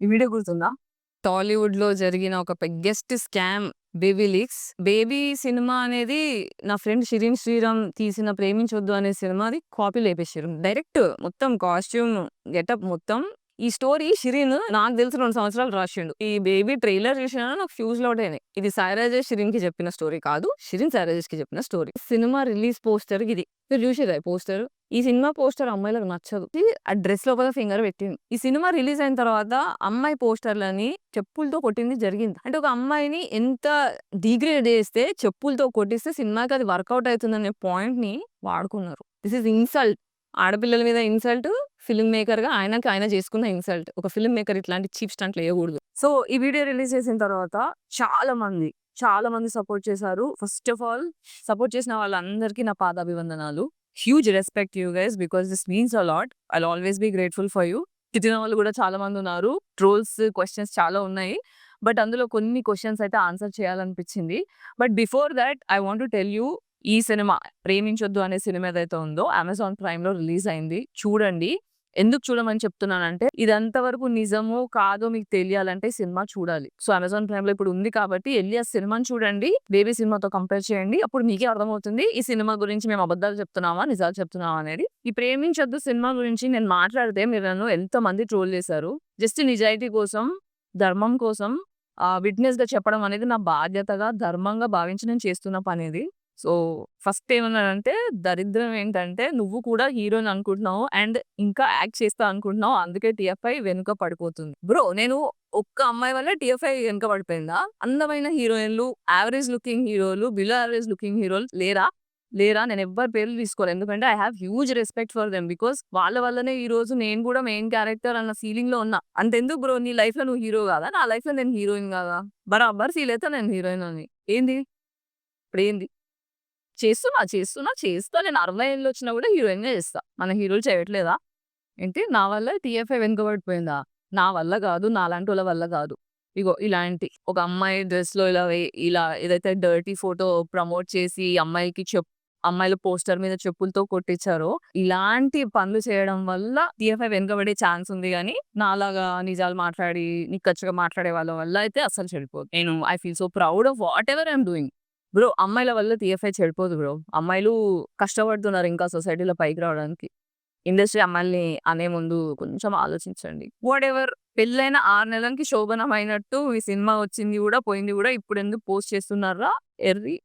ఈ వీడియో గుర్తుందా? టాలీవుడ్‌లో జరిగిన ఒక biggest scam 'baby leaks'. 'Baby' cinema అనేది నా ఫ్రెండ్ 'షిరీన్ శ్రీరామ్' తీసిన 'ప్రేమించొద్దు' అనే సినిమాది కాపీ లేపేసారు డైరెక్ట్ మొత్తం కాస్ట్యూమ్, గెటప్ మొత్తం. ఈ స్టోరీ షిరిన్ నాకు తెలిసి రెండు సంవత్సరాలు రాసిండు. ఈ 'బేబీ' ట్రైలర్ చూసినా నాకు ఫ్యూజ్లో అయినాయి. ఇది సాయి షిరిన్కి చెప్పిన స్టోరీ కాదు. షిరిన్ సాయిరాజేష్కి చెప్పిన స్టోరీ. సినిమా రిలీజ్ పోస్టర్ ఇది. మీరు చూసేదా పోస్టర్? ఈ సినిమా పోస్టర్ అమ్మాయిలకు నచ్చదు. ఆ డ్రెస్ లోపల ఫింగర్ పెట్టింది. ఈ సినిమా రిలీజ్ అయిన తర్వాత అమ్మాయి పోస్టర్‌లని చెప్పులతో కొట్టింది జరిగింది. అంటే ఒక అమ్మాయిని ఎంత డిగ్రేడ్ చేస్తే చెప్పులతో కొట్టిస్తే సినిమాకి అది వర్కౌట్ అవుతుందనే పాయింట్‌ని వాడుకున్నారు. This is insult. ఆడపిల్లల మీద ఇన్సల్ట్. ఫిల్మ్ మేకర్‌గా ఆయనకి ఆయన చేసుకున్న ఇన్సల్ట్. ఒక ఫిల్మ్ మేకర్ ఇట్లాంటి చీప్ స్టంట్లు వేయకూడదు సో, ఈ వీడియో రిలీజ్ చేసిన తర్వాత చాలా మంది, చాలా మంది సపోర్ట్ చేశారు. ఫస్ట్ ఆఫ్ ఆల్ సపోర్ట్ చేసిన వాళ్ళందరికీ నా పాదాభివందనాలు. Huge respect you guys because this means a lot I I'll always be grateful for you. తిట్టిన వాళ్ళు కూడా చాలా మంది ఉన్నారు. ట్రోల్స్, క్వశ్చన్స్ చాలా ఉన్నాయి. బట్ అందులో కొన్ని క్వశ్చన్స్ అయితే answer చేయాలనిపించింది. But before that I want to tell you ఈ సినిమా 'ప్రేమించొద్దు' అనే సినిమా ఏదైతే ఉందో అమెజాన్ ప్రైమ్‌లో రిలీజ్ అయింది. చూడండి. ఎందుకు చూడమని చెప్తున్నానంటే ఇది ఎంతవరకు నిజమో, కాదో మీకు తెలియాలంటే సినిమా చూడాలి. సో, అమెజాన్ ప్రైమ్‌లో ఇప్పుడు ఉంది కాబట్టి వెళ్ళి ఆ సినిమాని చూడండి. 'బేబీ' సినిమాతో కంపేర్ చేయండి. అప్పుడు మీకే అర్థమవుతుంది ఈ సినిమా గురించి మేము అబద్ధాలు చెప్తున్నామా, నిజాలు చెప్తున్నామా అనేది. ఈ 'ప్రేమించొద్దు' సినిమా గురించి నేను మాట్లాడితే మీరు నన్ను ఎంతమంది ట్రోల్ చేశారు. జస్ట్ నిజాయితీ కోసం, ధర్మం కోసం విట్నెస్గా చెప్పడం అనేది నా బాధ్యతగా, ధర్మంగా భావించి నేను చేస్తున్న పనేది సో, ఫస్ట్ ఏమన్నానంటే దరిద్రం ఏంటంటే నువ్వు కూడా హీరోని అనుకుంటున్నావు అండ్ ఇంకా యాక్ట్ చేస్తా అనుకుంటున్నావు. అందుకే టీఎఫ్ఐ వెనుక పడిపోతుంది. బ్రో నేను ఒక్క అమ్మాయి వల్ల టిఎఫ్ఐ వెనుక పడిపోయిందా? అందమైన హీరోయిన్‌లు, యావరేజ్ లుకింగ్ హీరోలు, బిలో యావరేజ్ లుకింగ్ హీరోలు లేరా? లేరా? నేను ఎవ్వరి పేర్లు తీసుకోలేదు ఎందుకంటే I have huge respect for them. Because వాళ్ళ వల్లనే ఈ రోజు నేను కూడా మెయిన్ క్యారెక్టర్ అన్న ఫీలింగ్‌లో ఉన్నా. అంతెందుకు బ్రో నీ లైఫ్‌లో నువ్వు హీరో కాదా? నా లైఫ్‌లో నేను హీరోయిన్ కాదా? బరాబర్ ఫీల్ అయితా నేను హీరోయిన్ అని. ఏంది? ఇప్పుడేంది? చేస్తున్నా, చేస్తున్నా, చేస్తా. నేను 60 ఏళ్ళు వచ్చినా కూడా హీరోయిన్‌గా చేస్తా. మన హీరోలు చేయట్లేదా? ఏంటి? నా వల్ల టీఎఫ్ఐ వెనుకబడిపోయిందా? నా వల్ల కాదు. నాలాంటోళ్ళ వల్ల కాదు. ఇగో ఇలాంటి ఒక అమ్మాయి డ్రెస్‌లో ఇలా ఇలా ఏదైతే డర్టీ ఫోటో ప్రమోట్ చేసి అమ్మాయికి చెప్ అమ్మాయిల పోస్టర్ మీద చెప్పులతో కొట్టించారో ఇలాంటి పనులు చేయడం వల్ల టీఎఫ్ఐ వెనుకబడే ఛాన్స్ ఉంది కానీ నాలాగా నిజాలు మాట్లాడి నిక్కచ్చిగా మాట్లాడే వాళ్ళ వల్ల అయితే అసలు చెడిపోదు. నేను I feel so proud of whatever I'm doing. Bro అమ్మాయిల వల్ల టీఎఫ్ఐ చెడిపోదు బ్రో. అమ్మాయిలు కష్టపడుతున్నారు ఇంకా సొసైటీలో పైకి రావడానికి. ఇండస్ట్రీ అమ్మాయిల్ని అనే ముందు కొంచెం ఆలోచించండి. వాట్ ఎవర్ పెళ్ళైన ఆరు నెలలకి శోభనమైనట్టు ఈ సినిమా వచ్చింది కూడా, పోయింది కూడా ఇప్పుడు ఎందుకు పోస్ట్ చేస్తున్నారా ఎర్రి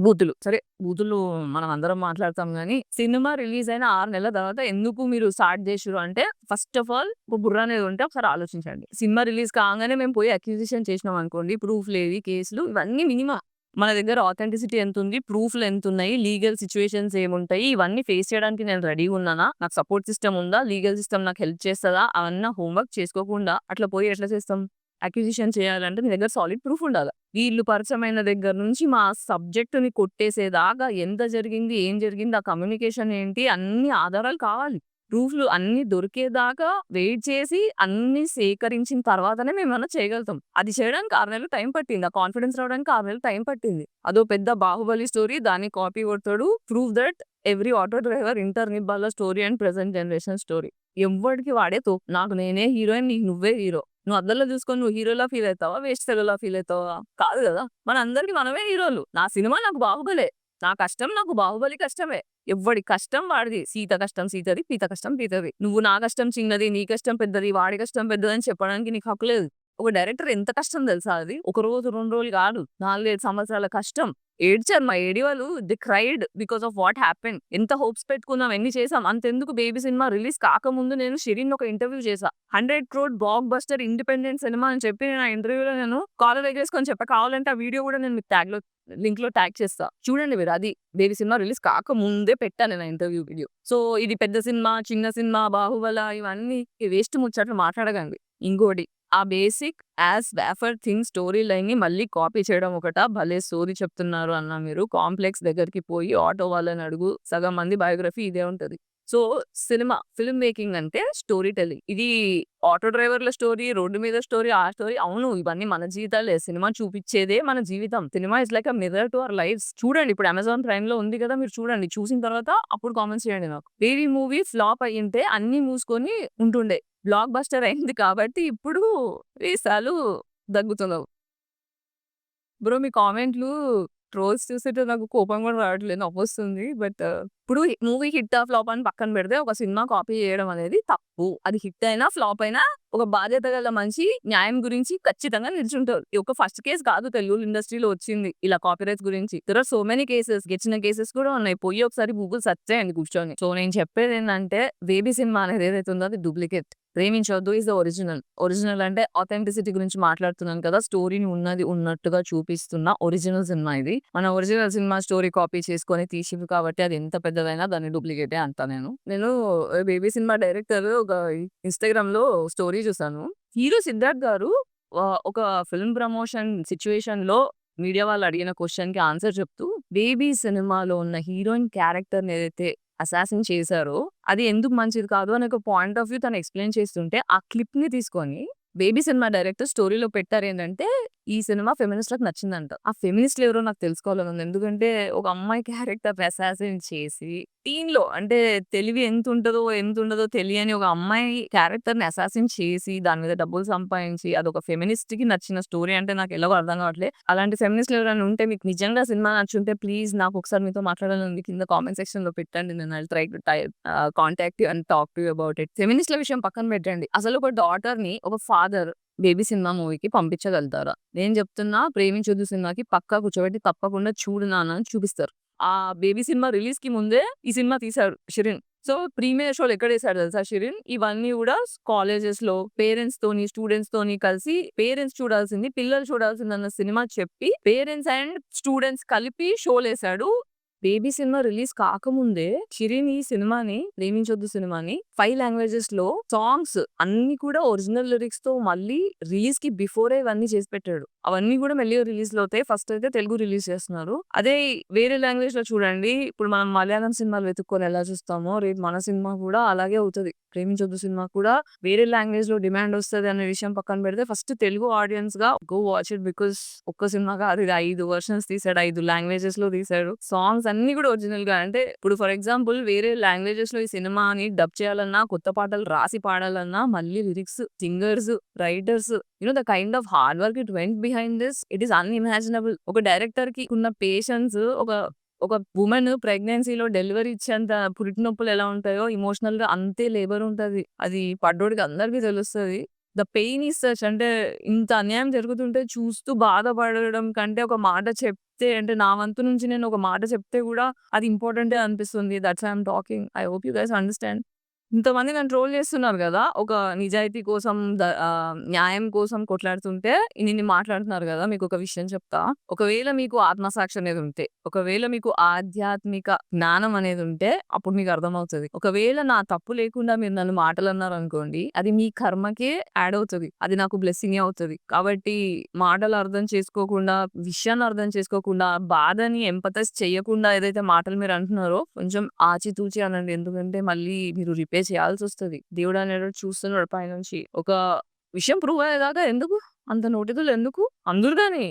బూతులు. సరే బూతులు మనం అందరం మాట్లాడతాం కానీ సినిమా రిలీజ్ అయిన ఆరు నెలల తర్వాత ఎందుకు మీరు స్టార్ట్ చేసిర్రు అంటే ఫస్ట్ ఆఫ్ ఆల్ ఒక బుర్ర అనేది ఉంటే ఒకసారి ఆలోచించండి. సినిమా రిలీజ్ కాగానే మేము పోయి అక్యూజిషన్ చేసినాం అనుకోండి ప్రూఫ్ లేవి కేసులు ఇవన్నీ మినిమమ్. మన దగ్గర ఆథెంటిసిటీ ఎంతుంది? ప్రూఫ్‌లు ఎంతున్నయి? లీగల్ సిచ్యువేషన్స్ ఏముంటాయి? ఇవన్నీ ఫేస్ చేయడానికి నేను రెడీగా ఉన్నానా? నాకు సపోర్ట్ సిస్టమ్ ఉందా? లీగల్ సిస్టమ్ నాకు హెల్ప్ చేస్తుందా అవన్నీ హోంవర్క్ చేసుకోకుండా అట్లా పోయి ఎట్లా చేస్తాం? అక్విజిషన్ చేయాలంటే మీ దగ్గర సాలిడ్ ప్రూఫ్ ఉండాలి వీళ్ళు పరిచయమైన దగ్గర నుంచి మా సబ్జెక్టుని కొట్టేసేదాకా ఎంత జరిగింది? ఏం జరిగింది? ఆ కమ్యూనికేషన్ ఏంటి? అన్ని ఆధారాలు కావాలి. ప్రూఫ్‌లు అన్ని దొరికేదాకా వెయిట్ చేసి అన్ని సేకరించిన తర్వాతనే మేము మేమేమన్నా చేయగలుగుతాం. అది చేయడానికి ఆరు నెలలు టైం పట్టింది. ఆ కాన్ఫిడెన్స్ రావడానికి ఆరు నెలలు టైం పట్టింది. అదో పెద్ద 'బాహుబలి' స్టోరీ దాన్ని కాపీ కొడతాడు. Prove that every auto driver inter నిబ్బాల story and present generation story. ఎవరికి వాడే నాకు నేనే హీరోయిన్. నీకు నువ్వే హీరో. నువ్వు అద్దంలో చూసుకొని నువ్వు హీరోలా ఫీల్ అవుతావా వేస్ట్ సెలవులా ఫీల్ అవుతావా కాదు కదా! మన అందరికి మనమే హీరోలు. నా సినిమా నాకు 'బాహుబలే'. నా కష్టం నాకు 'బాహుబలి' కష్టమే. ఎవడి కష్టం వాడిది. సీత కష్టం సీతది. పీత కష్టం పీతది. నువ్వు నా కష్టం చిన్నది. నీ కష్టం పెద్దది. వాడి కష్టం పెద్దదని చెప్పడానికి నీకు హక్కు లేదు. ఒక డైరెక్టర్ ఎంత కష్టం తెలుసా అది? ఒక రోజు, రెండు రోజులు కాదు. 4, 5 సంవత్సరాల కష్టం. ఏడ్చారు మా ఏడివాళ్ళు they cried because of what happen ఎంత హోప్స్ పెట్టుకున్నాం, ఎన్ని చేసాం. అంతెందుకు 'బేబీ' సినిమా రిలీజ్ కాకముందు నేను షిరిన్ ఒక ఇంటర్వ్యూ చేసా hundred crore blockbuster independent cinema అని చెప్పి నేను ఆ ఇంటర్వ్యూలో నేను కాలర్ ఎగరేసుకొని చెప్పా. కావాలంటే ఆ వీడియో కూడా నేను మీకు లింక్లో ట్యాగ్ చేస్తా. చూడండి మీరు అది. 'బేబీ' సినిమా రిలీజ్ కాకముందే పెట్టాను నేను ఇంటర్వ్యూ వీడియో. సో, ఇది పెద్ద సినిమా, చిన్న సినిమా, 'బాహుబల' ఇవన్నీ వేస్ట్ ముచ్చట్లు మాట్లాడకండి. ఇంకోటి ఆ basic as wafer thin story లైన్‌ని మళ్ళీ కాపీ చేయడం ఒకట భలే సోది చెప్తున్నారు అన్న మీరు. కాంప్లెక్స్ దగ్గరికి పోయి ఆటో వాళ్ళని అడుగు. సగం మంది బయోగ్రఫీ ఇదే ఉంటది. సో, సినిమా ఫిల్మ్ మేకింగ్ అంటే స్టోరీ టెల్లింగ్. ఇది ఆటో డ్రైవర్‌ల స్టోరీ, రోడ్డు మీద స్టోరీ, ఆ స్టోరీ అవును. ఇవన్నీ మన జీవితాలే. సినిమా చూపించేదే మన జీవితం. Cinema is like a mirror to our life చూడండి ఇప్పుడు అమెజాన్ ప్రైమ్లో ఉంది కదా! మీరు చూడండి. చూసిన తర్వాత అప్పుడు కామెంట్స్ చేయండి నాకు. బేబీ మూవీ ఫ్లాప్ అయ్యింటే అన్ని మూసుకొని ఉంటుండే. బ్లాక్ బస్టర్ అయింది కాబట్టి ఇప్పుడు వీసాలు దగ్గుతున్నావు. బ్రో మీ కామెంట్‌లు ట్రోల్స్ చూస్తుంటే నాకు కోపం కూడా రావట్లేదు. నవ్వొస్తుంది. బట్ ఇప్పుడు మూవీ హిట్ ఆ ఫ్లాప్ అని పక్కన పెడితే ఒక సినిమా కాపీ చేయడం అనేది తప్పు. అది హిట్ అయినా, ఫ్లాప్ అయినా ఒక బాధ్యత గల మనిషి న్యాయం గురించి ఖచ్చితంగా నిల్చుంటారు. ఇది ఒక ఫస్ట్ కేస్ కాదు తెలుగు ఇండస్ట్రీలో వచ్చింది. ఇలా కాపీరైట్స్ గురించి. There are so many cases. గెచ్చిన cases కూడా ఉన్నాయి. పోయి ఒకసారి గూగుల్ సెర్చ్ చేయండి కూర్చొని. సో, నేను చెప్పేది ఏంటంటే బేబీ సినిమా అనేది ఏదైతే ఉందో అది duplicate. Preminchavaddu is the original. Original అంటే ఆథెంటిసిటీ గురించి మాట్లాడుతున్నాను కదా! స్టోరీని ఉన్నది ఉన్నట్టుగా చూపిస్తున్న ఒరిజినల్ సినిమా ఇది. మన ఒరిజినల్ సినిమా స్టోరీ కాపీ చేసుకొని తీసిండ్రు కాబట్టి అది ఎంత పెద్దదైనా దాన్ని డూప్లికేటే అంటా నేను. నేను బేబీ సినిమా డైరెక్టర్ ఒక ఇన్‌స్టాగ్రామ్‌లో స్టోరీ చూసాను. హీరో సిద్ధార్థ్ గారు ఒక ఫిల్మ్ ప్రమోషన్ సిట్యుయేషన్‌లో మీడియా వాళ్ళు అడిగిన క్వశ్చన్కి ఆన్సర్ చెప్తూ బేబీ సినిమాలో ఉన్న హీరోయిన్ క్యారెక్టర్ ఏదైతే అసాసిన్ చేశారో అది ఎందుకు మంచిది కాదు అని ఒక పాయింట్ ఆఫ్ వ్యూ తను ఎక్స్‌ప్లెయిన్ చేస్తుంటే ఆ క్లిప్‌ని తీసుకొని బేబీ సినిమా డైరెక్టర్ స్టోరీలో పెట్టారు ఏంటంటే ఈ సినిమా ఫెమినిస్ట్‌లకు నచ్చిందంట. ఆ ఫెమినిస్ట్‌లు ఎవరో నాకు తెలుసుకోవాలని ఉంది. ఎందుకంటే ఒక అమ్మాయి క్యారెక్టర్ అసాసిన్ చేసి టీన్‌లో అంటే తెలివి ఎంత ఉంటుందో ఎంత ఉండదో తెలియని ఒక అమ్మాయి క్యారెక్టర్‌ని అసాసిన్ చేసి దాని మీద డబ్బులు సంపాదించి అదొక ఫెమినిస్ట్‌కి నచ్చిన స్టోరీ అంటే నాకు ఎలాగో అర్థం కావట్లే. అలాంటి ఫెమినిస్ట్‌లు ఎవరైనా ఉంటే మీకు నిజంగా సినిమా నచ్చుంటే ప్లీజ్ నాకు ఒకసారి మీతో మాట్లాడాలని కింద కామెంట్ సెక్షన్‌లో పెట్టండి. నేను I will try to type ah, contact you and talk to you about it. ఫెమినిస్ట్‌ల విషయం పక్కన పెట్టండి. అసలు ఒక డాటర్‌ని ఒక ఫాదర్ బేబీ సినిమా మూవీకి పంపించగలుగుతారా? నేను చెప్తున్నా 'ప్రేమించొద్దు' సినిమాకి పక్కా కూర్చోబెట్టి తప్పకుండా చూడు నాన్న అని చూపిస్తారు. ఆ బేబీ సినిమా రిలీజ్కి ముందే ఈ సినిమా తీశారు షిరిన్ సో, ప్రీమియర్ షోలు ఎక్కడ వేసారు తెలుసా షిరిన్ ఇవన్నీ కూడా కాలేజెస్లో పేరెంట్స్ తోని స్టూడెంట్స్ తోని కలిసి పేరెంట్స్ చూడాల్సింది, పిల్లలు చూడాల్సింది అన్న సినిమా చెప్పి పేరెంట్స్ అండ్ స్టూడెంట్స్ కలిపి షోలేసాడు. బేబీ సినిమా రిలీజ్ కాకముందే చిరిన్ ఈ సినిమాని 'ప్రేమించొద్దు' సినిమాని 5 లాంగ్వేజెస్‌లో సాంగ్స్ అన్ని కూడా ఒరిజినల్ లిరిక్స్తో మళ్ళీ రిలీజ్‌కి బిఫోరే ఇవన్నీ చేసి పెట్టాడు. అవన్నీ కూడా మళ్ళీ రిలీజ్లో అవుతాయి. ఫస్ట్ అయితే తెలుగు రిలీజ్ చేస్తున్నారు. అదే వేరే లాంగ్వేజ్లో చూడండి. ఇప్పుడు మనం మలయాళం సినిమాలు వెతుక్కొని ఎలా చూస్తామో రేపు మన సినిమా కూడా అలాగే అవుతది. 'ప్రేమించొద్దు' సినిమా కూడా వేరే లాంగ్వేజ్‌లో డిమాండ్ వస్తుంది అనే విషయం పక్కన పెడితే ఫస్ట్ తెలుగు ఆడియన్స్‌గా గో వాచ్ ఇట్ బికాస్ ఒక్క సినిమా కాదు ఇది ఐదు వర్షన్స్ తీసాడు. 5 లాంగ్వేజెస్‌లో తీసాడు. సాంగ్స్ అన్ని కూడా ఒరిజినల్‌గా అంటే ఇప్పుడు ఫర్ ఎగ్జాంపుల్ వేరే లాంగ్వేజెస్‌లో ఈ సినిమాని డబ్ చేయాలన్నా, కొత్త పాటలు రాసి పాడాలన్నా మళ్ళీ lyrics, singers, writers you know the kind of hard work it went behind this it is unimaginable. ఒక డైరెక్టర్కి ఉన్న పేషెన్స్ ఒక ఒక ఉమెన్ ప్రెగ్నెన్సీలో డెలివరీ ఇచ్చేంత పురిటి నొప్పులు ఎలా ఉంటాయో ఎమోషనల్‌గా అంతే లేబర్ ఉంటది. అది పడ్డోడికి అందరికి తెలుస్తది. ద పెయిన్ ఈస్ సచ్ అంటే ఇంత అన్యాయం జరుగుతుంటే చూస్తూ బాధపడడం కంటే ఒక మాట చెప్తే అంటే నా వంతు నుంచి నేను ఒక మాట చెప్తే కూడా అది ఇంపార్టెంటే అనిపిస్తుంది. That's I'm I talking. I hope you guys understand. ఇంతమంది నన్ను ట్రోల్ చేస్తున్నారు కదా! ఒక నిజాయితీ కోసం న్యాయం కోసం కొట్లాడుతుంటే నిన్ను మాట్లాడుతున్నారు కదా! మీకు ఒక విషయం చెప్తా. ఒకవేళ మీకు ఆత్మసాక్షి అనేది ఉంటే, ఒకవేళ మీకు ఆధ్యాత్మిక జ్ఞానం అనేది ఉంటే అప్పుడు మీకు అర్థమవుతుంది ఒకవేళ నా తప్పు లేకుండా మీరు నన్ను మాటలు అన్నారు అనుకోండి అది మీ కర్మకే యాడ్ అవుతుంది అది నాకు బ్లెస్సింగ్ అవుతది. కాబట్టి మాటలు అర్థం చేసుకోకుండా, విషయాన్ని అర్థం చేసుకోకుండా, బాధని ఎంపథైజ్ చేయకుండా ఏదైతే మాటలు మీరు అంటున్నారో కొంచెం ఆచితూచి అనండి. ఎందుకంటే మళ్ళీ మీరు రిపేర్ చేయాల్సి వస్తది దేవుడు అనేవాడు చూస్తున్నాడు పైనుంచి. ఒక విషయం ప్రూవ్ అయ్యేదాకా ఎందుకు? అంత నోటిదూలు ఎందుకు? అందరు కానీ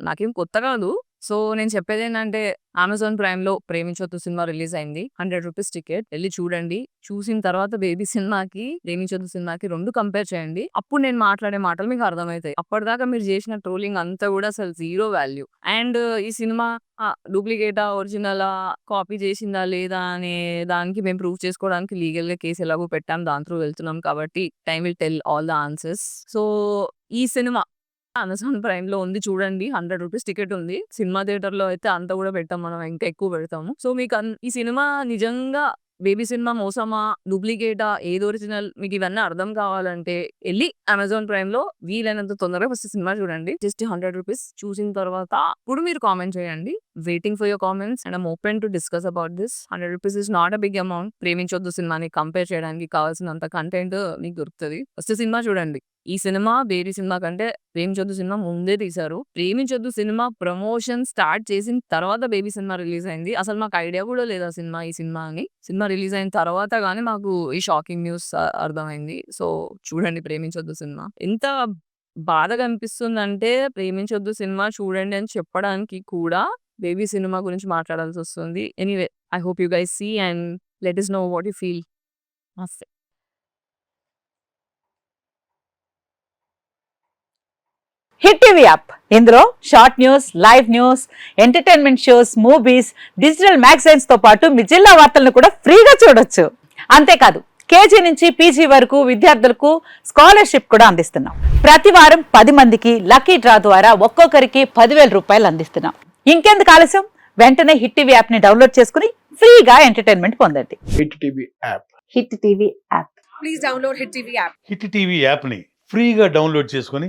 నాకేం కొత్త కాదు. సో, నేను చెప్పేదేంటంటే అమెజాన్ ప్రైమ్లో 'ప్రేమించొద్దు' సినిమా రిలీజ్ అయింది. Hundred rupees ticket. వెళ్ళి చూడండి. చూసిన తర్వాత బేబీ సినిమాకి, 'ప్రేమించొద్దు' సినిమాకి రెండు కంపేర్ చేయండి. అప్పుడు నేను మాట్లాడే మాటలు మీకు అర్థమవుతాయి అప్పటిదాకా మీరు చేసిన ట్రోలింగ్ అంతా కూడా అసలు జీరో వాల్యూ. అండ్ ఈ సినిమా డూప్లికేటా? ఒరిజినలా? కాపీ చేసిందా? లేదా? అనే దానికి మేము ప్రూవ్ చేసుకోవడానికి లీగల్‌గా కేస్ ఎలాగో పెట్టాం. దాని త్రూ వెళ్తున్నాం కాబట్టి time will tell all the answers. So, ఈ సినిమా అమెజాన్ ప్రైమ్‌లో ఉంది చూడండి. హండ్రెడ్ రూపీస్ టికెట్ ఉంది. సినిమా థియేటర్‌లో అయితే అంత కూడా పెట్టాం మనం. ఇంకా ఎక్కువ పెడతాము. సో, మీకు ఈ సినిమా నిజంగా బేబీ సినిమా మోసమా? డూప్లికేటా? ఏది ఒరిజినల్? మీకు ఇవన్నీ అర్థం కావాలంటే వెళ్ళి అమెజాన్ ప్రైమ్లో వీలైనంత తొందరగా ఫస్ట్ సినిమా చూడండి. జస్ట్ హండ్రెడ్ రూపీస్ చూసిన తర్వాత ఇప్పుడు మీరు కామెంట్ చేయండి. Waiting for your comments and I'm open to discuss about this. Hundred rupees is not a big amount. 'Preminchoddu' సినిమాని కంపేర్ చేయడానికి కావాల్సినంత కంటెంట్ మీకు దొరుకుతుంది ఫస్ట్ సినిమా చూడండి. ఈ సినిమా బేబీ సినిమా కంటే ప్రేమించొద్దు సినిమా ముందే తీశారు. ప్రేమించొద్దు సినిమా ప్రమోషన్ స్టార్ట్ చేసిన తర్వాత బేబీ సినిమా రిలీజ్ అయింది. అసలు మాకు ఐడియా కూడా లేదు ఆ సినిమా ఈ సినిమా అని. సినిమా రిలీజ్ అయిన తర్వాత కానీ మాకు ఈ షాకింగ్ న్యూస్ అర్థమైంది. సో చూడండి 'ప్రేమించొద్దు' సినిమా. ఎంత బాధగా అనిపిస్తుందంటే 'ప్రేమించొద్దు' సినిమా చూడండి అని చెప్పడానికి కూడా బేబీ సినిమా గురించి మాట్లాడాల్సి వస్తుంది anyway I hope you guys see and let us know what you feel. నమస్తే. Hit TV app. ఇందులో short news live news entertainment shows movies digital మ్యాగజైన్స్తో పాటు మీ జిల్లా వార్తలను కూడా ఫ్రీగా చూడొచ్చు. అంతేకాదు కేజీ నుంచి పీజీ వరకు విద్యార్థులకు స్కాలర్షిప్ కూడా అందిస్తున్నాం. ప్రతి వారం పది మందికి లక్కీ డ్రా ద్వారా ఒక్కొక్కరికి పదివేల రూపాయలు అందిస్తున్నాం. ఇంకెందుకు ఆలస్యం? వెంటనే హిట్ టీవీ యాప్ని డౌన్లోడ్ చేసుకుని ఫ్రీగా ఎంటర్టైన్మెంట్ పొందండి. Hit TV app. Hit TV app. Please download Hit TV app. Hit TV యాప్ని ఫ్రీగా డౌన్లోడ్ చేసుకొని